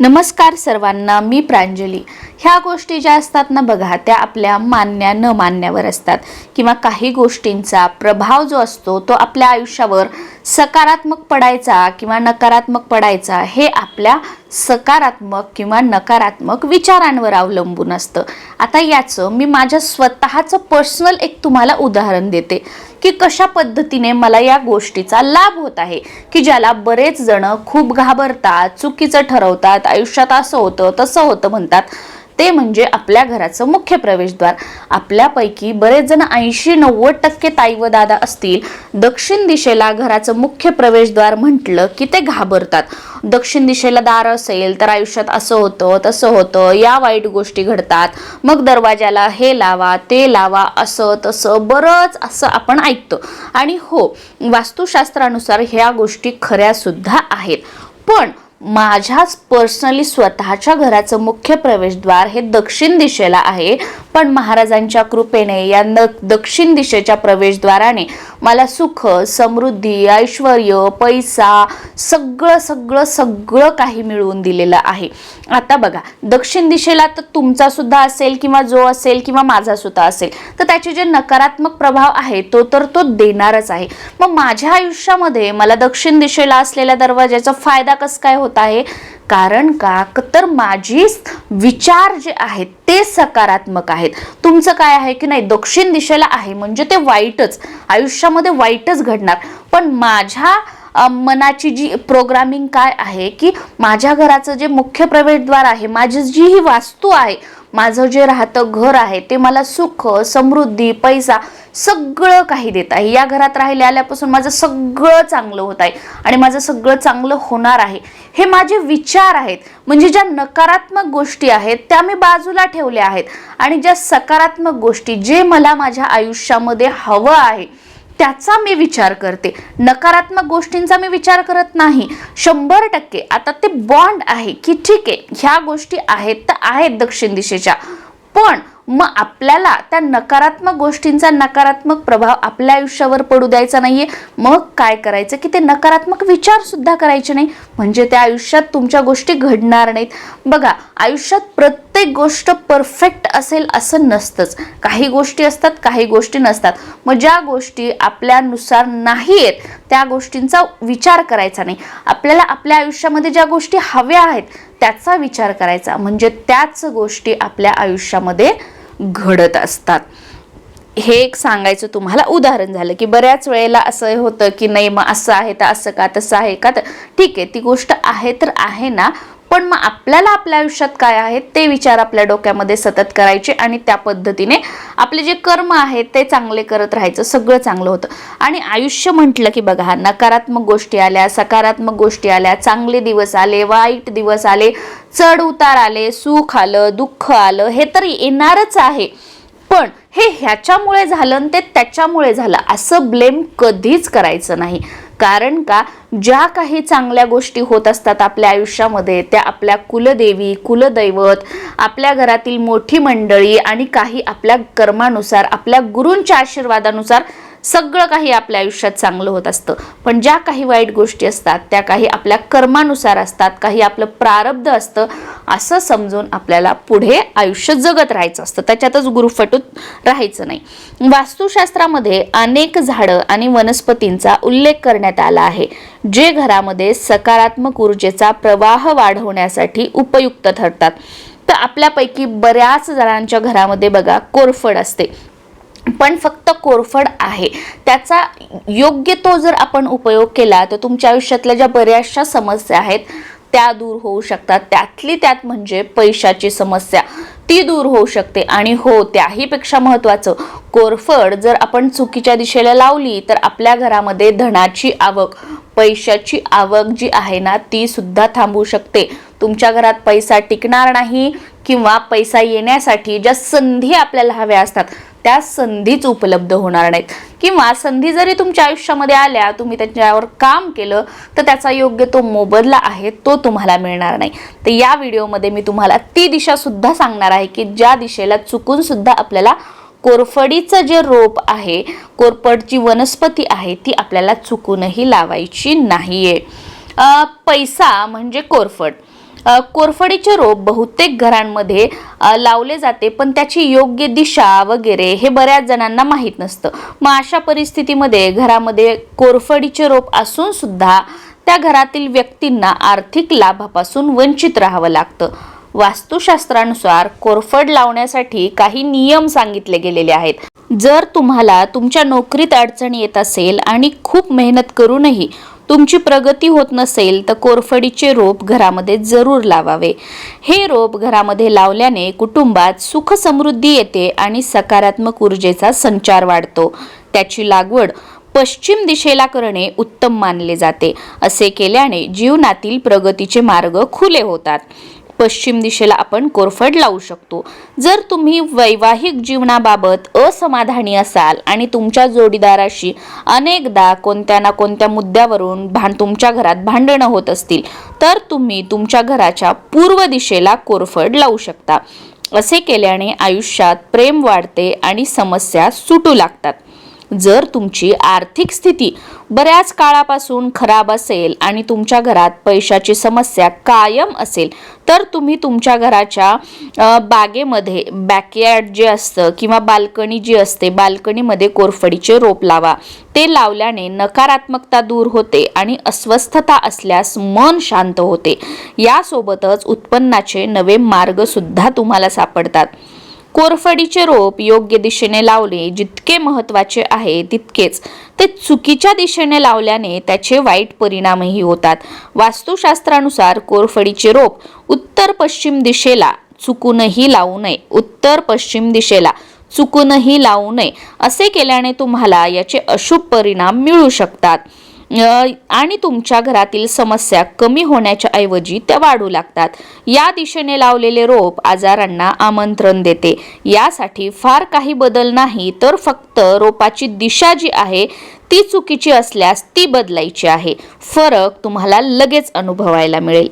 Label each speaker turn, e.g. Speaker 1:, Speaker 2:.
Speaker 1: नमस्कार सर्वांना मी प्रांजली. ह्या गोष्टी ज्या असतात ना बघा त्या आपल्या मान्या न मान्यावर असतात. किंवा काही गोष्टींचा प्रभाव जो असतो तो आपल्या आयुष्यावर सकारात्मक पडायचा किंवा नकारात्मक पडायचा हे आपल्या सकारात्मक किंवा नकारात्मक विचारांवर अवलंबून असतं. आता याचं मी माझ्या स्वतःचं पर्सनल एक तुम्हाला उदाहरण देते. की कशा पद्धतीने मला या गोष्टीचा लाभ होत आहे की ज्याला बरेच जण खूप घाबरतात चुकीचं ठरवतात आयुष्यात असं होतं तसं होतं म्हणतात. ते म्हणजे आपल्या घराचं मुख्य प्रवेशद्वार. आपल्यापैकी बरेच जण ऐंशी नव्वद टक्के ताई व दादा असतील. दक्षिण दिशेला घराचं मुख्य प्रवेशद्वार म्हटलं की ते घाबरतात. दक्षिण दिशेला दार असेल तर आयुष्यात असं होतं तसं होतं या वाईट गोष्टी घडतात. मग दरवाजाला हे लावा ते लावा असं तसं बरंच असं आपण ऐकतो. आणि हो वास्तुशास्त्रानुसार ह्या गोष्टी खऱ्यासुद्धा आहेत. पण माझ्याच पर्सनली स्वतःच्या घराचं मुख्य प्रवेशद्वार हे दक्षिण दिशेला आहे. पण महाराजांच्या कृपेने या न दक्षिण दिशेच्या प्रवेशद्वाराने मला सुख समृद्धी ऐश्वर पैसा सगळं सगळं सगळं काही मिळवून दिलेलं आहे. आता बघा दक्षिण दिशेला तर तुमचा सुद्धा असेल किंवा जो असेल किंवा माझा सुद्धा असेल तर त्याचे जे नकारात्मक प्रभाव आहे तो तर तो देणारच आहे. मग माझ्या आयुष्यामध्ये मला दक्षिण दिशेला असलेल्या दरवाजाचा फायदा कसं काय होतो? आहे. कारण का? तर माझी विचार जे आहेत ते सकारात्मक आहेत. तुमचं काय आहे की नाही दक्षिण दिशेला आहे. म्हणजे ते वाईटच. आयुष्यामध्ये वाईटच घडणार. पण माझ्या मनाची जी प्रोग्रामिंग काय आहे की माझ्या घराचं जे मुख्य प्रवेशद्वार आहे माझी जी ही वास्तू आहे माझं जे राहतं घर आहे ते मला सुख समृद्धी पैसा सगळं काही देत आहे. या घरात राहिले आल्यापासून माझं सगळं चांगलं होत आहे आणि माझं सगळं चांगलं होणार आहे. हे माझे विचार आहेत. म्हणजे ज्या नकारात्मक गोष्टी आहेत त्या मी बाजूला ठेवल्या आहेत. आणि ज्या सकारात्मक गोष्टी जे मला माझ्या आयुष्यामध्ये हवं आहे त्याचा मी विचार करते. नकारात्मक गोष्टींचा मी विचार करत नाही. शंभर टक्के. आता ते बॉन्ड आहे की ठीक आहे ह्या गोष्टी आहेत तर आहेत दक्षिण दिशेच्या. पण मग आपल्याला त्या नकारात्मक गोष्टींचा नकारात्मक प्रभाव आपल्या आयुष्यावर पडू द्यायचा नाहीये. मग काय करायचं? की ते नकारात्मक विचार सुद्धा करायचे नाही. म्हणजे त्या आयुष्यात तुमच्या गोष्टी घडणार नाहीत. बघा आयुष्यात प्रत्येक गोष्ट परफेक्ट असेल असं नसतंच. काही गोष्टी असतात काही गोष्टी नसतात. मग ज्या गोष्टी आपल्यानुसार नाही आहेत त्या गोष्टींचा विचार करायचा नाही. आपल्याला आपल्या आयुष्यामध्ये ज्या गोष्टी हव्या आहेत त्याचा विचार करायचा. म्हणजे त्याच गोष्टी आपल्या आयुष्यामध्ये घडत असतात. हे एक सांगायचं तुम्हाला उदाहरण झालं की बऱ्याच वेळेला असं होतं की नाही मग असं आहे तर असं का तसं आहे का? तर ठीक आहे ती गोष्ट आहे तर आहे ना पण मग आपल्याला आपल्या आयुष्यात काय आहे ते विचार आपल्या डोक्यामध्ये सतत करायचे आणि त्या पद्धतीने आपले जे कर्म आहेत ते चांगले करत राहायचं सगळं चांगलं होतं. आणि आयुष्य म्हटलं की बघा नकारात्मक गोष्टी आल्या सकारात्मक गोष्टी आल्या चांगले दिवस आले वाईट दिवस आले चढ उतार आले सुख आलं दुःख आलं हे तर येणारच आहे. पण हे ह्याच्यामुळे झालं आणि ते त्याच्यामुळे झालं असं ब्लेम कधीच करायचं नाही. कारण का? ज्या काही चांगल्या गोष्टी होत असतात आपल्या आयुष्यामध्ये त्या आपल्या कुलदेवी कुलदैवत आपल्या घरातील मोठी मंडळी आणि काही आपल्या कर्मानुसार आपल्या गुरूंच्या आशीर्वादानुसार सगळं काही आपल्या आयुष्यात चांगलं होत असतं. पण ज्या काही वाईट गोष्टी असतात त्या काही आपल्या कर्मानुसार असतात काही आपलं प्रारब्ध असतं असं समजून आपल्याला पुढे आयुष्य जगत राहायचं असतं. त्याच्यातच गुरुफटूत राहायचं नाही. वास्तुशास्त्रामध्ये अनेक झाडं आणि वनस्पतींचा उल्लेख करण्यात आला आहे जे घरामध्ये सकारात्मक ऊर्जेचा प्रवाह वाढवण्यासाठी उपयुक्त ठरतात. तर आपल्यापैकी बऱ्याच जणांच्या घरामध्ये बघा कोरफड असते. पण फक्त कोरफड आहे. त्याचा योग्य तो जर आपण उपयोग केला तर तुमच्या आयुष्यातल्या ज्या बऱ्याचशा समस्या आहेत त्या दूर होऊ शकतात. त्यातली त्यात म्हणजे पैशाची समस्या ती दूर होऊ शकते. आणि हो त्याहीपेक्षा महत्त्वाचं कोरफड जर आपण चुकीच्या दिशेला लावली तर आपल्या घरामध्ये धनाची आवक पैशाची आवक जी आहे ना ती सुद्धा थांबू शकते. तुमच्या घरात पैसा टिकणार नाही किंवा पैसा येण्यासाठी ज्या संधी आपल्याला हव्या असतात त्या संधीच उपलब्ध होणार नाहीत. किंवा संधी जरी तुमच्या आयुष्यामध्ये आल्या तुम्ही त्यांच्यावर काम केलं तर त्याचा योग्य तो मोबदला आहे तो तुम्हाला मिळणार नाही. तर या व्हिडिओमध्ये मी तुम्हाला ती दिशासुद्धा सांगणार आहे की ज्या दिशेला चुकूनसुद्धा आपल्याला कोरफडीचं जे रोप आहे कोरफडची वनस्पती आहे ती आपल्याला चुकूनही लावायची नाही आहे पैसा म्हणजे कोरफड. कोरफडीचे रोप बहुतेक घरांमध्ये लावले जाते पण त्याची योग्य दिशा वगैरे हे बऱ्याच जणांना माहीत नसतं. मग अशा परिस्थितीमध्ये घरामध्ये कोरफडीचे रोप असून सुद्धा त्या घरातील व्यक्तींना आर्थिक लाभापासून वंचित राहावं लागतं. वास्तुशास्त्रानुसार कोरफड लावण्यासाठी काही नियम सांगितले गेलेले आहेत. जर तुम्हाला तुमच्या नोकरीत अडचण येत असेल आणि खूप मेहनत करूनही तुमची प्रगती होत नसेल तर कोरफडीचे रोप घरामध्ये जरूर लावावे. हे रोप घरामध्ये लावल्याने कुटुंबात सुख समृद्धी येते आणि सकारात्मक ऊर्जेचा संचार वाढतो. त्याची लागवड पश्चिम दिशेला करणे उत्तम मानले जाते. असे केल्याने जीवनातील प्रगतीचे मार्ग खुले होतात. पश्चिम दिशेला आपण कोरफड लावू शकतो. जर तुम्ही वैवाहिक जीवनाबाबत असमाधानी असाल आणि तुमच्या जोडीदाराशी अनेकदा कोणत्या ना कोणत्या मुद्द्यावरून भां तुमच्या घरात भांडणं होत असतील तर तुम्ही तुमच्या घराच्या पूर्व दिशेला कोरफड लावू शकता. असे केल्याने आयुष्यात प्रेम वाढते आणि समस्या सुटू लागतात. जर तुमची आर्थिक स्थिती बऱ्याच काळापासून खराब असेल आणि तुमच्या घरात पैशाची समस्या कायम असेल तर तुम्ही तुमच्या घराच्या बागेमध्ये बॅकयार्ड जे असतं किंवा बाल्कनी जी असते बाल्कनीमध्ये कोरफडीचे रोप लावा. ते लावल्याने नकारात्मकता दूर होते आणि अस्वस्थता असल्यास मन शांत होते. यासोबतच उत्पन्नाचे नवे मार्गसुद्धा तुम्हाला सापडतात. कोरफडीचे रोप योग्य दिशेने लावले जितके महत्त्वाचे आहे तितकेच. ते चुकीच्या दिशेने लावल्याने त्याचे वाईट परिणामही होतात. वास्तुशास्त्रानुसार कोरफडीचे रोप उत्तर पश्चिम दिशेला चुकूनही लावू नये. उत्तर पश्चिम दिशेला चुकूनही लावू नये. असे केल्याने तुम्हाला याचे अशुभ परिणाम मिळू शकतात. आणि तुमच्या घरातील समस्या कमी होण्याच्या ऐवजी त्या वाढू लागतात. या दिशेने लावलेले रोप आजारांना आमंत्रण देते. यासाठी फार काही बदल नाही तर फक्त रोपाची दिशा जी आहे ती चुकीची असल्यास ती बदलायची आहे. फरक तुम्हाला लगेच अनुभवायला मिळेल.